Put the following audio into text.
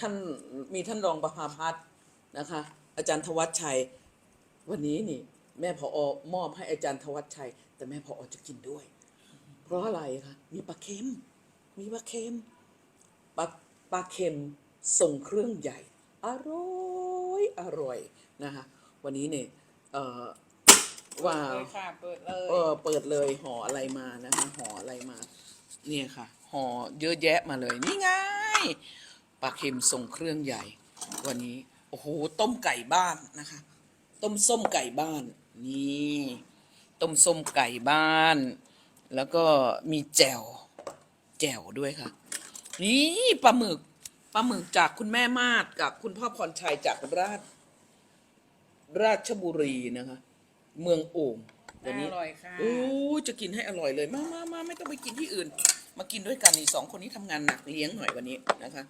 ท่านมีท่านรองประภาพัฒน์นะคะ อาจารย์ธวัชชัย วันนี้นี่ แม่พออมอบให้อาจารย์ธวัชชัย แต่แม่พออจะกินด้วย เพราะอะไรคะมีปลาเค็ม มีปลาเค็มปลาปลาเค็มส่งเครื่องใหญ่ อร่อยอร่อยนะคะ วันนี้เนี่ยเอ่อว่าเปิดเลยค่ะเปิดเลยเออเปิดเลยห่ออะไรมานะคะห่ออะไรมา เนี่ยค่ะห่อเยอะแยะมาเลยนี่ไง ปลาเค็มส่งเครื่องใหญ่ วันนี้ โอ้โห ต้มไก่บ้านนะคะ ต้มส้มไก่บ้าน นี่ ต้มส้มไก่บ้าน แล้วก็มีแจ่ว แจ่วด้วยค่ะ นี่ปลาหมึก ปลาหมึกจากคุณแม่มาดกับคุณพ่อพรชัยจากราช ราชบุรีนะคะ เมืองโอ่งวันนี้อร่อยค่ะโอ้จะกินให้อร่อยเลย มามามาไม่ต้องไปกินที่อื่น มากินด้วยกันนี่สองคนนี้ทำงานหนักเลี้ยงหน่อยวันนี้นะคะ